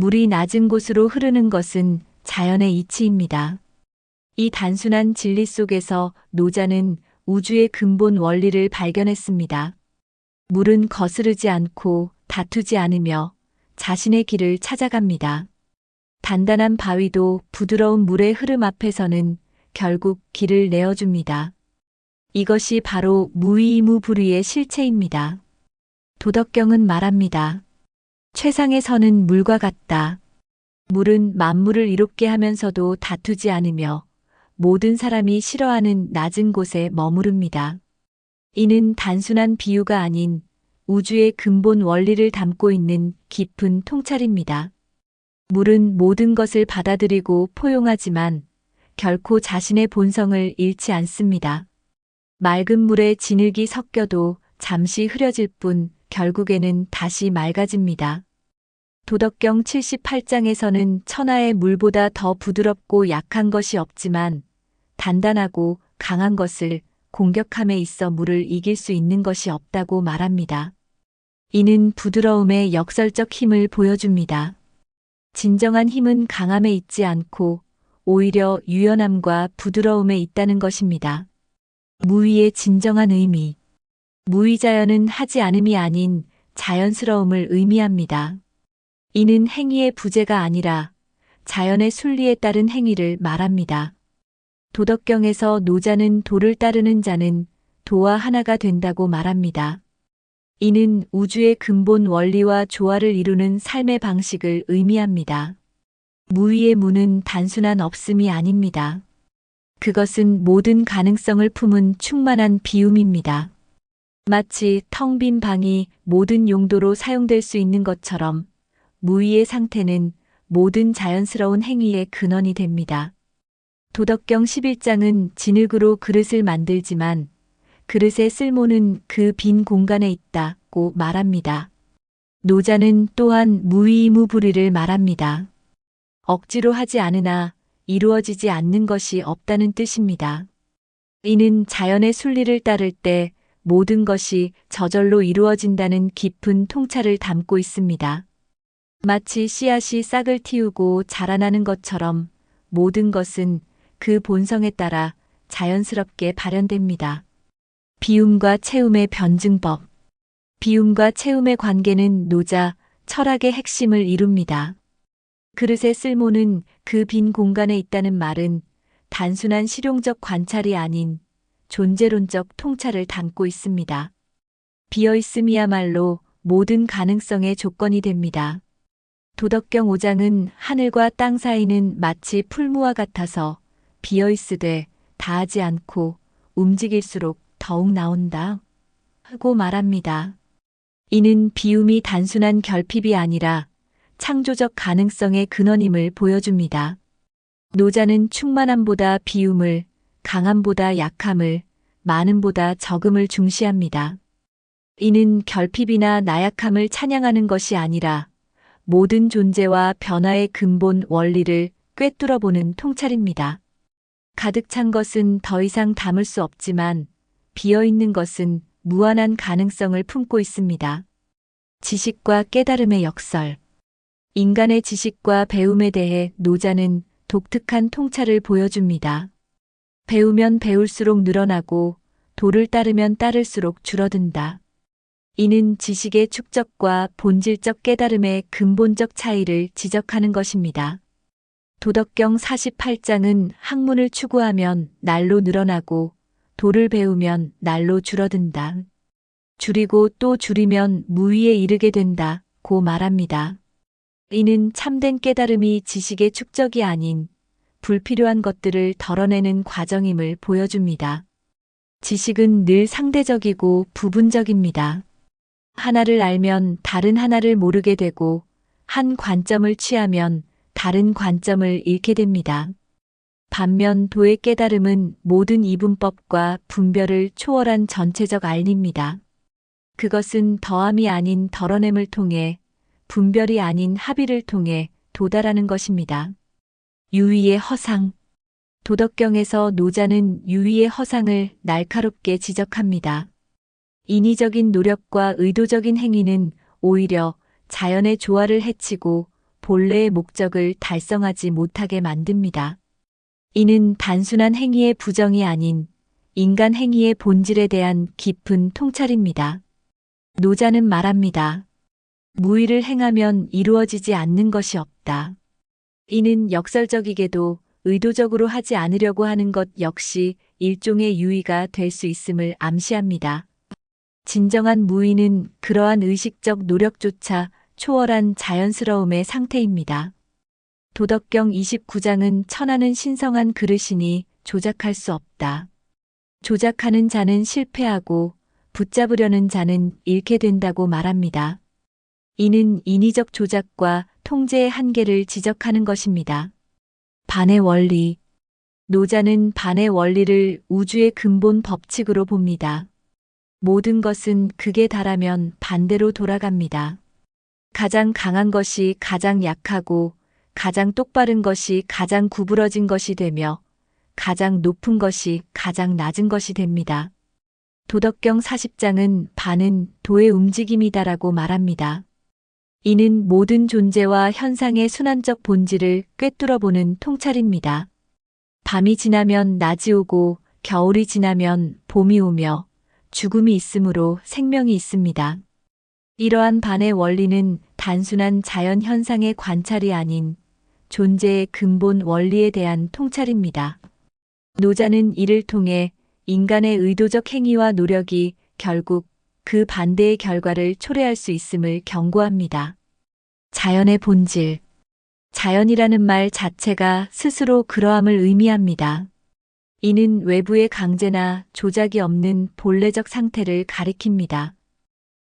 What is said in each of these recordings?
물이 낮은 곳으로 흐르는 것은 자연의 이치입니다. 이 단순한 진리 속에서 노자는 우주의 근본 원리를 발견했습니다. 물은 거스르지 않고 다투지 않으며 자신의 길을 찾아갑니다. 단단한 바위도 부드러운 물의 흐름 앞에서는 결국 길을 내어줍니다. 이것이 바로 무의무불위의 실체입니다. 도덕경은 말합니다. 최상의 선은 물과 같다. 물은 만물을 이롭게 하면서도 다투지 않으며 모든 사람이 싫어하는 낮은 곳에 머무릅니다. 이는 단순한 비유가 아닌 우주의 근본 원리를 담고 있는 깊은 통찰입니다. 물은 모든 것을 받아들이고 포용하지만 결코 자신의 본성을 잃지 않습니다. 맑은 물에 진흙이 섞여도 잠시 흐려질 뿐 결국에는 다시 맑아집니다. 도덕경 78장에서는 천하의 물보다 더 부드럽고 약한 것이 없지만 단단하고 강한 것을 공격함에 있어 물을 이길 수 있는 것이 없다고 말합니다. 이는 부드러움의 역설적 힘을 보여줍니다. 진정한 힘은 강함에 있지 않고 오히려 유연함과 부드러움에 있다는 것입니다. 무위의 진정한 의미. 무위자연은 하지 않음이 아닌 자연스러움을 의미합니다. 이는 행위의 부재가 아니라 자연의 순리에 따른 행위를 말합니다. 도덕경에서 노자는 도를 따르는 자는 도와 하나가 된다고 말합니다. 이는 우주의 근본 원리와 조화를 이루는 삶의 방식을 의미합니다. 무위의 무는 단순한 없음이 아닙니다. 그것은 모든 가능성을 품은 충만한 비움입니다. 마치 텅 빈 방이 모든 용도로 사용될 수 있는 것처럼 무위의 상태는 모든 자연스러운 행위의 근원이 됩니다. 도덕경 11장은 진흙으로 그릇을 만들지만 그릇의 쓸모는 그 빈 공간에 있다고 말합니다. 노자는 또한 무의무불위를 말합니다. 억지로 하지 않으나 이루어지지 않는 것이 없다는 뜻입니다. 이는 자연의 순리를 따를 때 모든 것이 저절로 이루어진다는 깊은 통찰을 담고 있습니다. 마치 씨앗이 싹을 틔우고 자라나는 것처럼 모든 것은 그 본성에 따라 자연스럽게 발현됩니다. 비움과 채움의 변증법. 비움과 채움의 관계는 노자, 철학의 핵심을 이룹니다. 그릇의 쓸모는 그 빈 공간에 있다는 말은 단순한 실용적 관찰이 아닌 존재론적 통찰을 담고 있습니다. 비어있음이야말로 모든 가능성의 조건이 됩니다. 도덕경 5장은 하늘과 땅 사이는 마치 풀무와 같아서 비어있으되 다하지 않고 움직일수록 더욱 나온다. 하고 말합니다. 이는 비움이 단순한 결핍이 아니라 창조적 가능성의 근원임을 보여줍니다. 노자는 충만함보다 비움을, 강함보다 약함을, 많음보다 적음을 중시합니다. 이는 결핍이나 나약함을 찬양하는 것이 아니라 모든 존재와 변화의 근본 원리를 꿰뚫어 보는 통찰입니다. 가득 찬 것은 더 이상 담을 수 없지만 비어 있는 것은 무한한 가능성을 품고 있습니다. 지식과 깨달음의 역설. 인간의 지식과 배움에 대해 노자는 독특한 통찰을 보여줍니다. 배우면 배울수록 늘어나고 도를 따르면 따를수록 줄어든다. 이는 지식의 축적과 본질적 깨달음의 근본적 차이를 지적하는 것입니다. 도덕경 48장은 학문을 추구하면 날로 늘어나고 도를 배우면 날로 줄어든다. 줄이고 또 줄이면 무위에 이르게 된다. 고 말합니다. 이는 참된 깨달음이 지식의 축적이 아닌 불필요한 것들을 덜어내는 과정임을 보여줍니다. 지식은 늘 상대적이고 부분적입니다. 하나를 알면 다른 하나를 모르게 되고 한 관점을 취하면 다른 관점을 잃게 됩니다. 반면 도의 깨달음은 모든 이분법과 분별을 초월한 전체적 알입니다. 그것은 더함이 아닌 덜어냄을 통해 분별이 아닌 합의를 통해 도달하는 것입니다. 유의의 허상. 도덕경에서 노자는 유의의 허상을 날카롭게 지적합니다. 인위적인 노력과 의도적인 행위는 오히려 자연의 조화를 해치고 본래의 목적을 달성하지 못하게 만듭니다. 이는 단순한 행위의 부정이 아닌 인간 행위의 본질에 대한 깊은 통찰입니다. 노자는 말합니다. 무의를 행하면 이루어지지 않는 것이 없다. 이는 역설적이게도 의도적으로 하지 않으려고 하는 것 역시 일종의 유의가 될 수 있음을 암시합니다. 진정한 무의는 그러한 의식적 노력조차 초월한 자연스러움의 상태입니다. 도덕경 29장은 천하는 신성한 그릇이니 조작할 수 없다. 조작하는 자는 실패하고 붙잡으려는 자는 잃게 된다고 말합니다. 이는 인위적 조작과 통제의 한계를 지적하는 것입니다. 반의 원리. 노자는 반의 원리를 우주의 근본 법칙으로 봅니다. 모든 것은 극에 달하면 반대로 돌아갑니다. 가장 강한 것이 가장 약하고 가장 똑바른 것이 가장 구부러진 것이 되며 가장 높은 것이 가장 낮은 것이 됩니다. 도덕경 40장은 반은 도의 움직임이다라고 말합니다. 이는 모든 존재와 현상의 순환적 본질을 꿰뚫어보는 통찰입니다. 밤이 지나면 낮이 오고 겨울이 지나면 봄이 오며 죽음이 있으므로 생명이 있습니다. 이러한 반의 원리는 단순한 자연 현상의 관찰이 아닌 존재의 근본 원리에 대한 통찰입니다. 노자는 이를 통해 인간의 의도적 행위와 노력이 결국 그 반대의 결과를 초래할 수 있음을 경고합니다. 자연의 본질. 자연이라는 말 자체가 스스로 그러함을 의미합니다. 이는 외부의 강제나 조작이 없는 본래적 상태를 가리킵니다.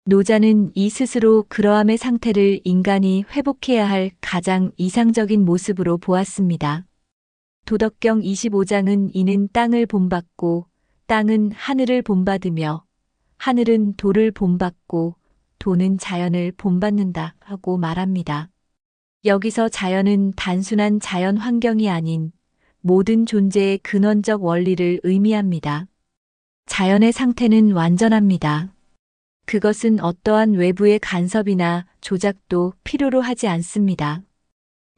노자는 이 스스로 그러함의 상태를 인간이 회복해야 할 가장 이상적인 모습으로 보았습니다. 도덕경 25장은 이는 땅을 본받고 땅은 하늘을 본받으며 하늘은 도를 본받고 도는 자연을 본받는다 하고 말합니다. 여기서 자연은 단순한 자연 환경이 아닌 모든 존재의 근원적 원리를 의미합니다. 자연의 상태는 완전합니다. 그것은 어떠한 외부의 간섭이나 조작도 필요로 하지 않습니다.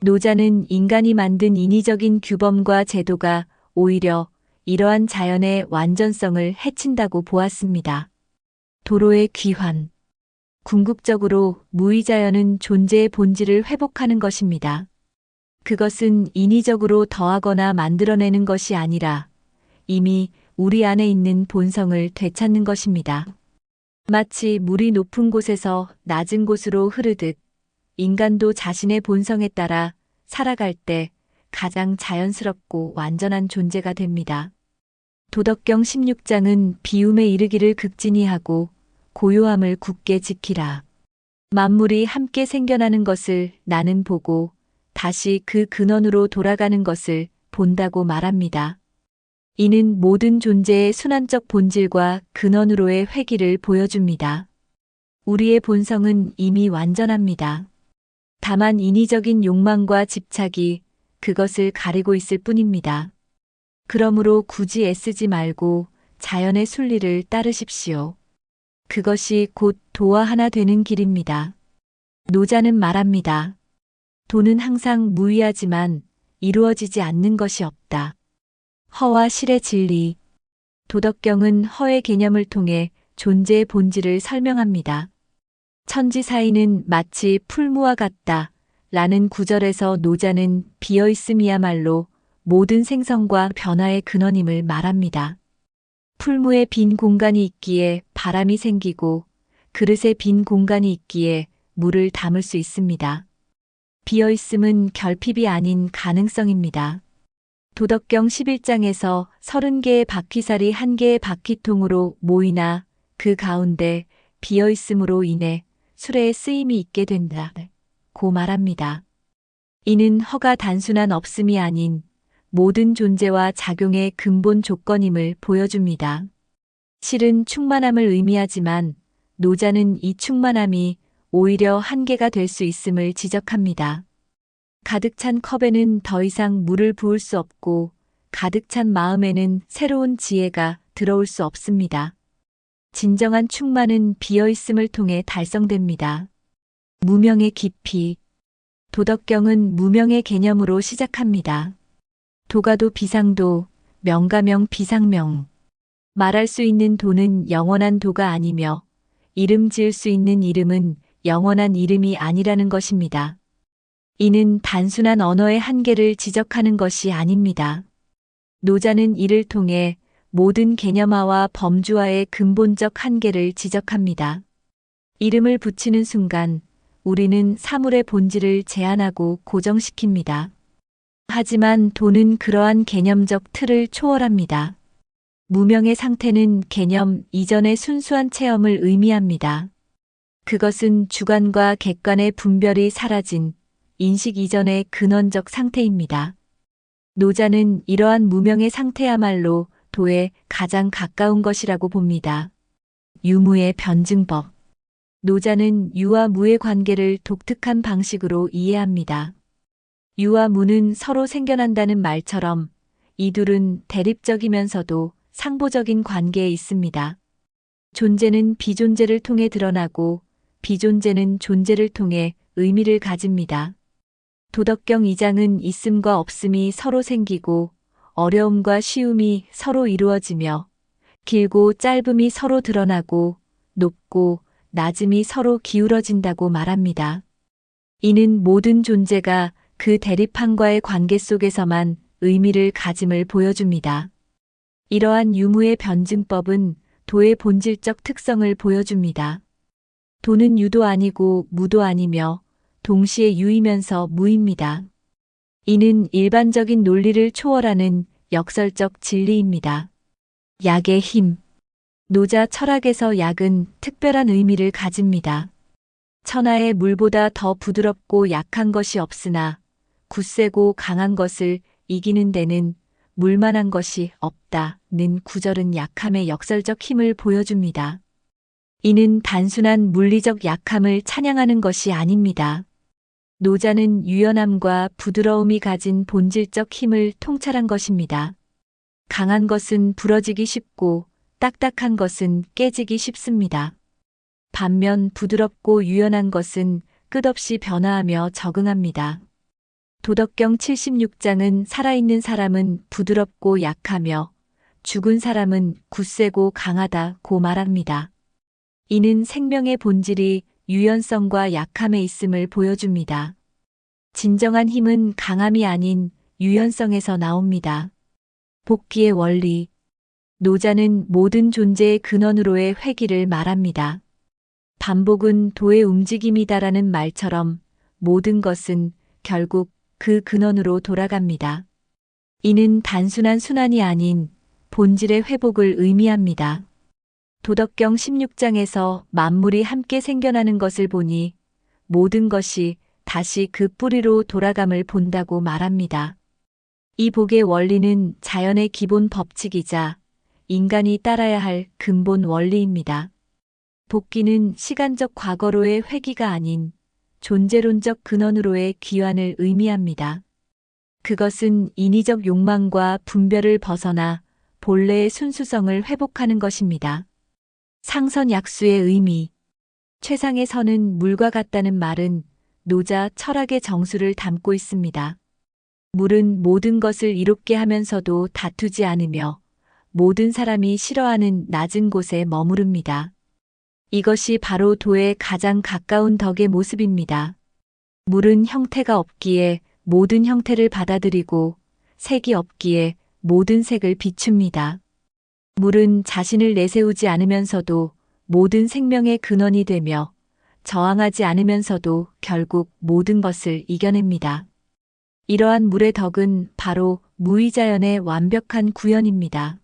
노자는 인간이 만든 인위적인 규범과 제도가 오히려 이러한 자연의 완전성을 해친다고 보았습니다. 도로의 귀환. 궁극적으로 무의자연은 존재의 본질을 회복하는 것입니다. 그것은 인위적으로 더하거나 만들어내는 것이 아니라 이미 우리 안에 있는 본성을 되찾는 것입니다. 마치 물이 높은 곳에서 낮은 곳으로 흐르듯 인간도 자신의 본성에 따라 살아갈 때 가장 자연스럽고 완전한 존재가 됩니다. 도덕경 16장은 비움에 이르기를 극진히 하고 고요함을 굳게 지키라. 만물이 함께 생겨나는 것을 나는 보고 다시 그 근원으로 돌아가는 것을 본다고 말합니다. 이는 모든 존재의 순환적 본질과 근원으로의 회기를 보여줍니다. 우리의 본성은 이미 완전합니다. 다만 인위적인 욕망과 집착이 그것을 가리고 있을 뿐입니다. 그러므로 굳이 애쓰지 말고 자연의 순리를 따르십시오. 그것이 곧 도와 하나 되는 길입니다. 노자는 말합니다. 도는 항상 무의하지만 이루어지지 않는 것이 없다. 허와 실의 진리. 도덕경은 허의 개념을 통해 존재의 본질을 설명합니다. 천지사이는 마치 풀무와 같다. 라는 구절에서 노자는 비어있음이야말로 모든 생성과 변화의 근원임을 말합니다. 풀무에 빈 공간이 있기에 바람이 생기고 그릇에 빈 공간이 있기에 물을 담을 수 있습니다. 비어있음은 결핍이 아닌 가능성입니다. 도덕경 11장에서 30개의 바퀴살이 한 개의 바퀴통으로 모이나 그 가운데 비어있음으로 인해 수레에 쓰임이 있게 된다. 고 말합니다. 이는 허가 단순한 없음이 아닌 모든 존재와 작용의 근본 조건임을 보여줍니다. 실은 충만함을 의미하지만 노자는 이 충만함이 오히려 한계가 될 수 있음을 지적합니다. 가득 찬 컵에는 더 이상 물을 부을 수 없고 가득 찬 마음에는 새로운 지혜가 들어올 수 없습니다. 진정한 충만은 비어있음을 통해 달성됩니다. 무명의 깊이. 도덕경은 무명의 개념으로 시작합니다. 도가도 비상도, 명가명 비상명. 말할 수 있는 도는 영원한 도가 아니며 이름 지을 수 있는 이름은 영원한 이름이 아니라는 것입니다. 이는 단순한 언어의 한계를 지적하는 것이 아닙니다. 노자는 이를 통해 모든 개념화와 범주화의 근본적 한계를 지적합니다. 이름을 붙이는 순간 우리는 사물의 본질을 제한하고 고정시킵니다. 하지만 도는 그러한 개념적 틀을 초월합니다. 무명의 상태는 개념 이전의 순수한 체험을 의미합니다. 그것은 주관과 객관의 분별이 사라진 인식 이전의 근원적 상태입니다. 노자는 이러한 무명의 상태야말로 도에 가장 가까운 것이라고 봅니다. 유무의 변증법. 노자는 유와 무의 관계를 독특한 방식으로 이해합니다. 유와 무는 서로 생겨난다는 말처럼 이 둘은 대립적이면서도 상보적인 관계에 있습니다. 존재는 비존재를 통해 드러나고 비존재는 존재를 통해 의미를 가집니다. 도덕경 2장은 있음과 없음이 서로 생기고 어려움과 쉬움이 서로 이루어지며 길고 짧음이 서로 드러나고 높고 낮음이 서로 기울어진다고 말합니다. 이는 모든 존재가 그 대립함과의 관계 속에서만 의미를 가짐을 보여줍니다. 이러한 유무의 변증법은 도의 본질적 특성을 보여줍니다. 도는 유도 아니고 무도 아니며 동시에 유이면서 무입니다. 이는 일반적인 논리를 초월하는 역설적 진리입니다. 약의 힘. 노자 철학에서 약은 특별한 의미를 가집니다. 천하의 물보다 더 부드럽고 약한 것이 없으나 굳세고 강한 것을 이기는 데는 물만한 것이 없다는 구절은 약함의 역설적 힘을 보여줍니다. 이는 단순한 물리적 약함을 찬양하는 것이 아닙니다. 노자는 유연함과 부드러움이 가진 본질적 힘을 통찰한 것입니다. 강한 것은 부러지기 쉽고 딱딱한 것은 깨지기 쉽습니다. 반면 부드럽고 유연한 것은 끝없이 변화하며 적응합니다. 도덕경 76장은 살아있는 사람은 부드럽고 약하며 죽은 사람은 굳세고 강하다고 말합니다. 이는 생명의 본질이 유연성과 약함에 있음을 보여줍니다. 진정한 힘은 강함이 아닌 유연성에서 나옵니다. 복귀의 원리. 노자는 모든 존재의 근원으로의 회귀를 말합니다. 반복은 도의 움직임이다라는 말처럼 모든 것은 결국 그 근원으로 돌아갑니다. 이는 단순한 순환이 아닌 본질의 회복을 의미합니다. 도덕경 16장에서 만물이 함께 생겨나는 것을 보니 모든 것이 다시 그 뿌리로 돌아감을 본다고 말합니다. 이 복의 원리는 자연의 기본 법칙이자 인간이 따라야 할 근본 원리입니다. 복귀는 시간적 과거로의 회귀가 아닌 존재론적 근원으로의 귀환을 의미합니다. 그것은 인위적 욕망과 분별을 벗어나 본래의 순수성을 회복하는 것입니다. 상선 약수의 의미. 최상의 선은 물과 같다는 말은 노자 철학의 정수를 담고 있습니다. 물은 모든 것을 이롭게 하면서도 다투지 않으며 모든 사람이 싫어하는 낮은 곳에 머무릅니다. 이것이 바로 도에 가장 가까운 덕의 모습입니다. 물은 형태가 없기에 모든 형태를 받아들이고 색이 없기에 모든 색을 비춥니다. 물은 자신을 내세우지 않으면서도 모든 생명의 근원이 되며 저항하지 않으면서도 결국 모든 것을 이겨냅니다. 이러한 물의 덕은 바로 무의자연의 완벽한 구현입니다.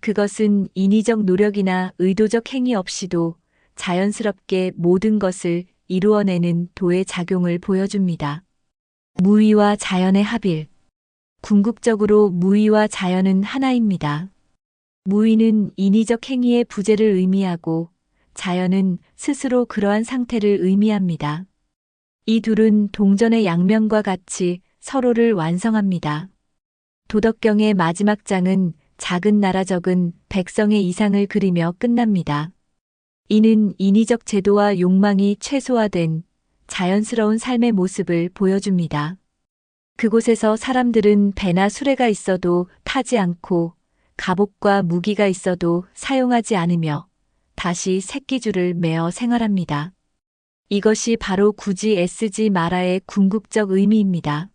그것은 인위적 노력이나 의도적 행위 없이도 자연스럽게 모든 것을 이루어내는 도의 작용을 보여줍니다. 무의와 자연의 합일. 궁극적으로 무의와 자연은 하나입니다. 무의는 인위적 행위의 부재를 의미하고 자연은 스스로 그러한 상태를 의미합니다. 이 둘은 동전의 양면과 같이 서로를 완성합니다. 도덕경의 마지막 장은 작은 나라 적은 백성의 이상을 그리며 끝납니다. 이는 인위적 제도와 욕망이 최소화된 자연스러운 삶의 모습을 보여줍니다. 그곳에서 사람들은 배나 수레가 있어도 타지 않고 갑옷과 무기가 있어도 사용하지 않으며 다시 새끼줄을 매어 생활합니다. 이것이 바로 굳이 애쓰지 마라의 궁극적 의미입니다.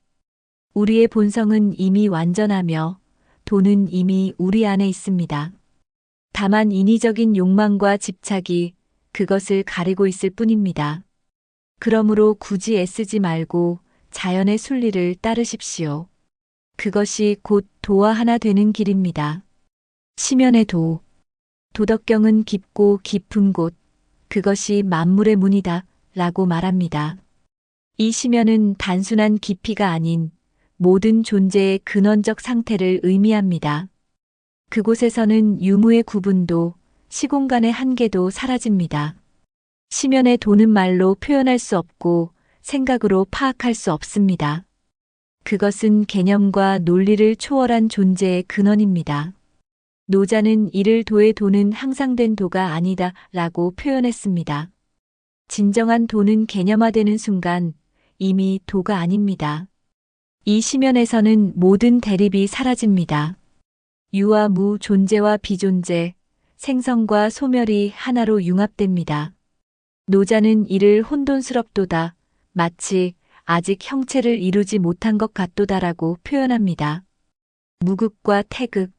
우리의 본성은 이미 완전하며 돈은 이미 우리 안에 있습니다. 다만 인위적인 욕망과 집착이 그것을 가리고 있을 뿐입니다. 그러므로 굳이 애쓰지 말고 자연의 순리를 따르십시오. 그것이 곧 도와 하나 되는 길입니다. 시면의 도. 도덕경은 깊고 깊은 곳, 그것이 만물의 문이다, 라고 말합니다. 이 시면은 단순한 깊이가 아닌 모든 존재의 근원적 상태를 의미합니다. 그곳에서는 유무의 구분도 시공간의 한계도 사라집니다. 시면의 도는 말로 표현할 수 없고 생각으로 파악할 수 없습니다. 그것은 개념과 논리를 초월한 존재의 근원입니다. 노자는 이를 도의 도는 항상 된 도가 아니다 라고 표현했습니다. 진정한 도는 개념화되는 순간 이미 도가 아닙니다. 이 시면에서는 모든 대립이 사라집니다. 유와 무, 존재와 비존재, 생성과 소멸이 하나로 융합됩니다. 노자는 이를 혼돈스럽도다, 마치 아직 형체를 이루지 못한 것 같도다라고 표현합니다. 무극과 태극.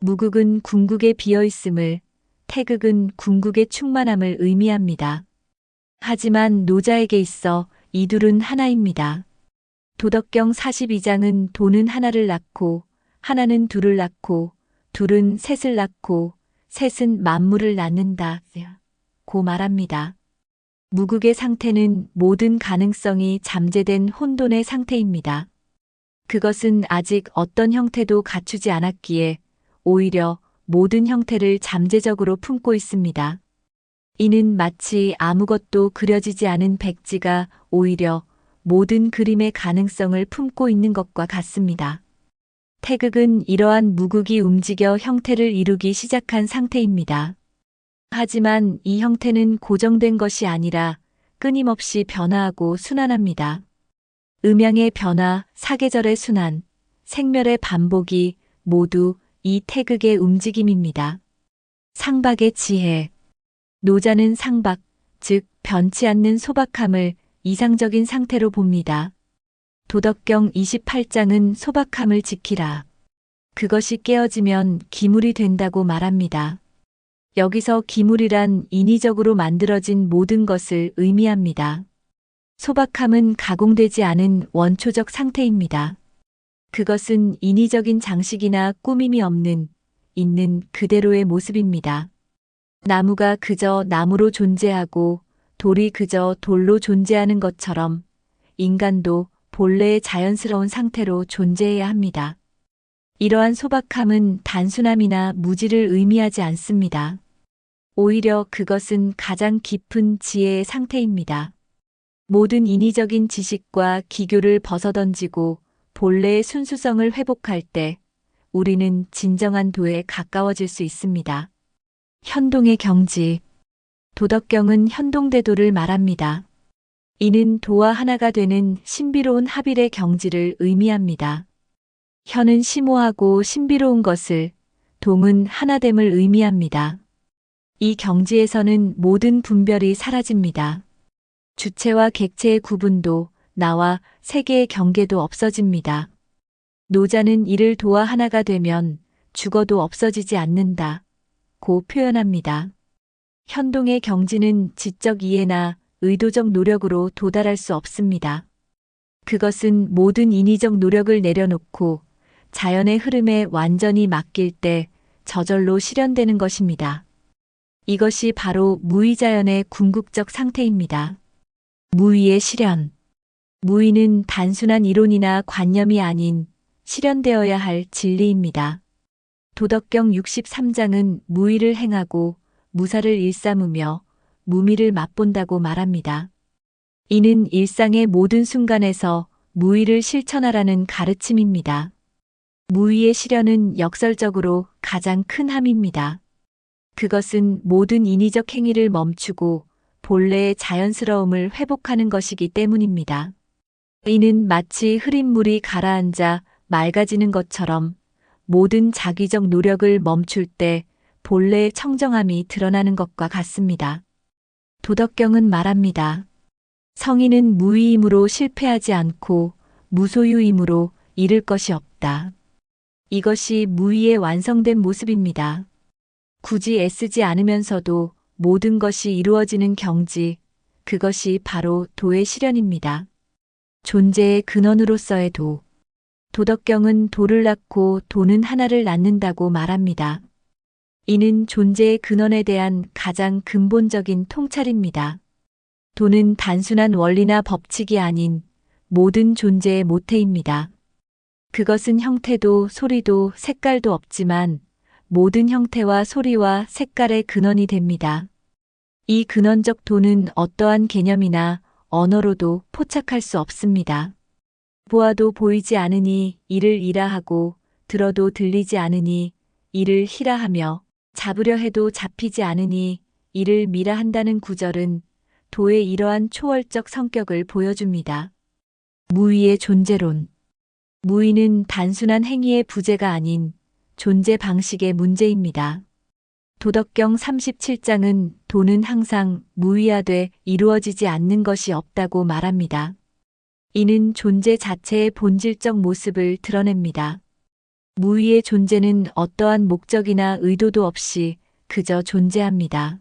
무극은 궁극에 비어 있음을, 태극은 궁극의 충만함을 의미합니다. 하지만 노자에게 있어 이 둘은 하나입니다. 도덕경 42장은 도는 하나를 낳고 하나는 둘을 낳고 둘은 셋을 낳고 셋은 만물을 낳는다. 고 말합니다. 무극의 상태는 모든 가능성이 잠재된 혼돈의 상태입니다. 그것은 아직 어떤 형태도 갖추지 않았기에 오히려 모든 형태를 잠재적으로 품고 있습니다. 이는 마치 아무것도 그려지지 않은 백지가 오히려 모든 그림의 가능성을 품고 있는 것과 같습니다. 태극은 이러한 무극이 움직여 형태를 이루기 시작한 상태입니다. 하지만 이 형태는 고정된 것이 아니라 끊임없이 변화하고 순환합니다. 음양의 변화, 사계절의 순환, 생멸의 반복이 모두 이 태극의 움직임입니다. 상박의 지혜. 노자는 상박, 즉 변치 않는 소박함을 이상적인 상태로 봅니다. 도덕경 28장은 소박함을 지키라. 그것이 깨어지면 기물이 된다고 말합니다. 여기서 기물이란 인위적으로 만들어진 모든 것을 의미합니다. 소박함은 가공되지 않은 원초적 상태입니다. 그것은 인위적인 장식이나 꾸밈이 없는, 있는 그대로의 모습입니다. 나무가 그저 나무로 존재하고 돌이 그저 돌로 존재하는 것처럼 인간도 본래의 자연스러운 상태로 존재해야 합니다. 이러한 소박함은 단순함이나 무지를 의미하지 않습니다. 오히려 그것은 가장 깊은 지혜의 상태입니다. 모든 인위적인 지식과 기교를 벗어던지고 본래의 순수성을 회복할 때 우리는 진정한 도에 가까워질 수 있습니다. 현동의 경지. 도덕경은 현동대도를 말합니다. 이는 도와 하나가 되는 신비로운 합일의 경지를 의미합니다. 현은 심오하고 신비로운 것을, 동은 하나됨을 의미합니다. 이 경지에서는 모든 분별이 사라집니다. 주체와 객체의 구분도 나와 세계의 경계도 없어집니다. 노자는 이를 도와 하나가 되면 죽어도 없어지지 않는다. 고 표현합니다. 현동의 경지는 지적 이해나 의도적 노력으로 도달할 수 없습니다. 그것은 모든 인위적 노력을 내려놓고 자연의 흐름에 완전히 맡길 때 저절로 실현되는 것입니다. 이것이 바로 무의자연의 궁극적 상태입니다. 무의의 실현. 무의는 단순한 이론이나 관념이 아닌 실현되어야 할 진리입니다. 도덕경 63장은 무의를 행하고 무사를 일삼으며 무미를 맛본다고 말합니다. 이는 일상의 모든 순간에서 무의를 실천하라는 가르침입니다. 무의의 실현은 역설적으로 가장 큰 함입니다. 그것은 모든 인위적 행위를 멈추고 본래의 자연스러움을 회복하는 것이기 때문입니다. 이는 마치 흐린 물이 가라앉아 맑아지는 것처럼 모든 자기적 노력을 멈출 때 본래의 청정함이 드러나는 것과 같습니다. 도덕경은 말합니다. 성인은 무위임으로 실패하지 않고 무소유임으로 잃을 것이 없다. 이것이 무위의 완성된 모습입니다. 굳이 애쓰지 않으면서도 모든 것이 이루어지는 경지, 그것이 바로 도의 실현입니다. 존재의 근원으로서의 도. 도덕경은 도를 낳고 도는 하나를 낳는다고 말합니다. 이는 존재의 근원에 대한 가장 근본적인 통찰입니다. 도는 단순한 원리나 법칙이 아닌 모든 존재의 모태입니다. 그것은 형태도 소리도 색깔도 없지만 모든 형태와 소리와 색깔의 근원이 됩니다. 이 근원적 도는 어떠한 개념이나 언어로도 포착할 수 없습니다. 보아도 보이지 않으니 이를 이라 하고 들어도 들리지 않으니 이를 희라 하며 잡으려 해도 잡히지 않으니 이를 미라 한다는 구절은 도의 이러한 초월적 성격을 보여줍니다. 무위의 존재론. 무위는 단순한 행위의 부재가 아닌 존재 방식의 문제입니다. 도덕경 37장은 도는 항상 무위화돼 이루어지지 않는 것이 없다고 말합니다. 이는 존재 자체의 본질적 모습을 드러냅니다. 무위의 존재는 어떠한 목적이나 의도도 없이 그저 존재합니다.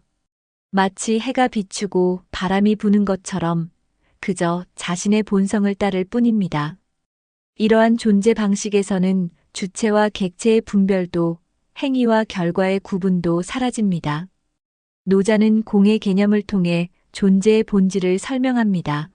마치 해가 비추고 바람이 부는 것처럼 그저 자신의 본성을 따를 뿐입니다. 이러한 존재 방식에서는 주체와 객체의 분별도 행위와 결과의 구분도 사라집니다. 노자는 공의 개념을 통해 존재의 본질을 설명합니다.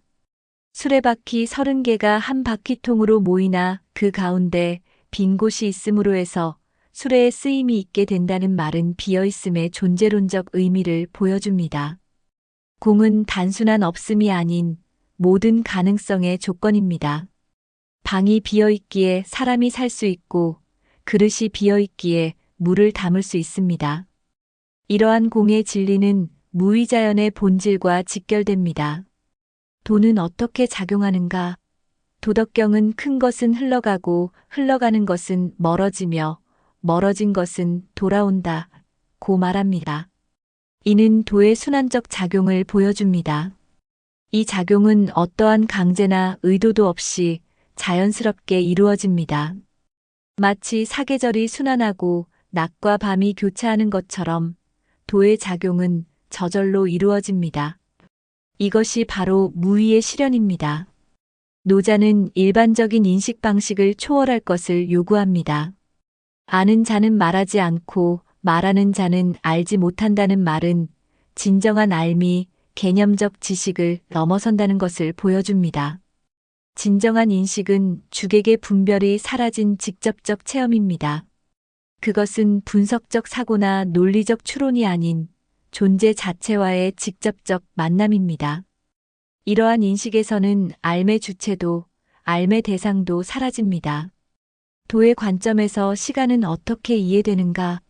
수레바퀴 30개가 한 바퀴통으로 모이나 그 가운데 빈 곳이 있음으로 해서 수레에 쓰임이 있게 된다는 말은 비어있음의 존재론적 의미를 보여줍니다. 공은 단순한 없음이 아닌 모든 가능성의 조건입니다. 방이 비어 있기에 사람이 살 수 있고 그릇이 비어 있기에 물을 담을 수 있습니다. 이러한 공의 진리는 무의자연의 본질과 직결됩니다. 도는 어떻게 작용하는가? 도덕경은 큰 것은 흘러가고 흘러가는 것은 멀어지며 멀어진 것은 돌아온다. 고 말합니다. 이는 도의 순환적 작용을 보여줍니다. 이 작용은 어떠한 강제나 의도도 없이 자연스럽게 이루어집니다. 마치 사계절이 순환하고 낮과 밤이 교차하는 것처럼 도의 작용은 저절로 이루어집니다. 이것이 바로 무위의 실현입니다. 노자는 일반적인 인식 방식을 초월할 것을 요구합니다. 아는 자는 말하지 않고 말하는 자는 알지 못한다는 말은 진정한 알미, 개념적 지식을 넘어선다는 것을 보여줍니다. 진정한 인식은 주객의 분별이 사라진 직접적 체험입니다. 그것은 분석적 사고나 논리적 추론이 아닌 존재 자체와의 직접적 만남입니다. 이러한 인식에서는 알의 주체도 알의 대상도 사라집니다. 도의 관점에서 시간은 어떻게 이해되는가?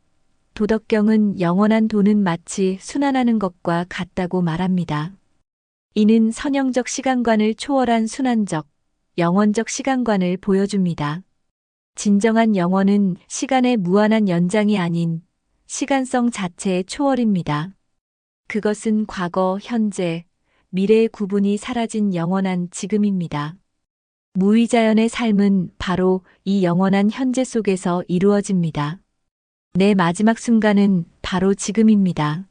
도덕경은 영원한 도는 마치 순환하는 것과 같다고 말합니다. 이는 선형적 시간관을 초월한 순환적, 영원적 시간관을 보여줍니다. 진정한 영원은 시간의 무한한 연장이 아닌 시간성 자체의 초월입니다. 그것은 과거, 현재, 미래의 구분이 사라진 영원한 지금입니다. 무의자연의 삶은 바로 이 영원한 현재 속에서 이루어집니다. 내 마지막 순간은 바로 지금입니다.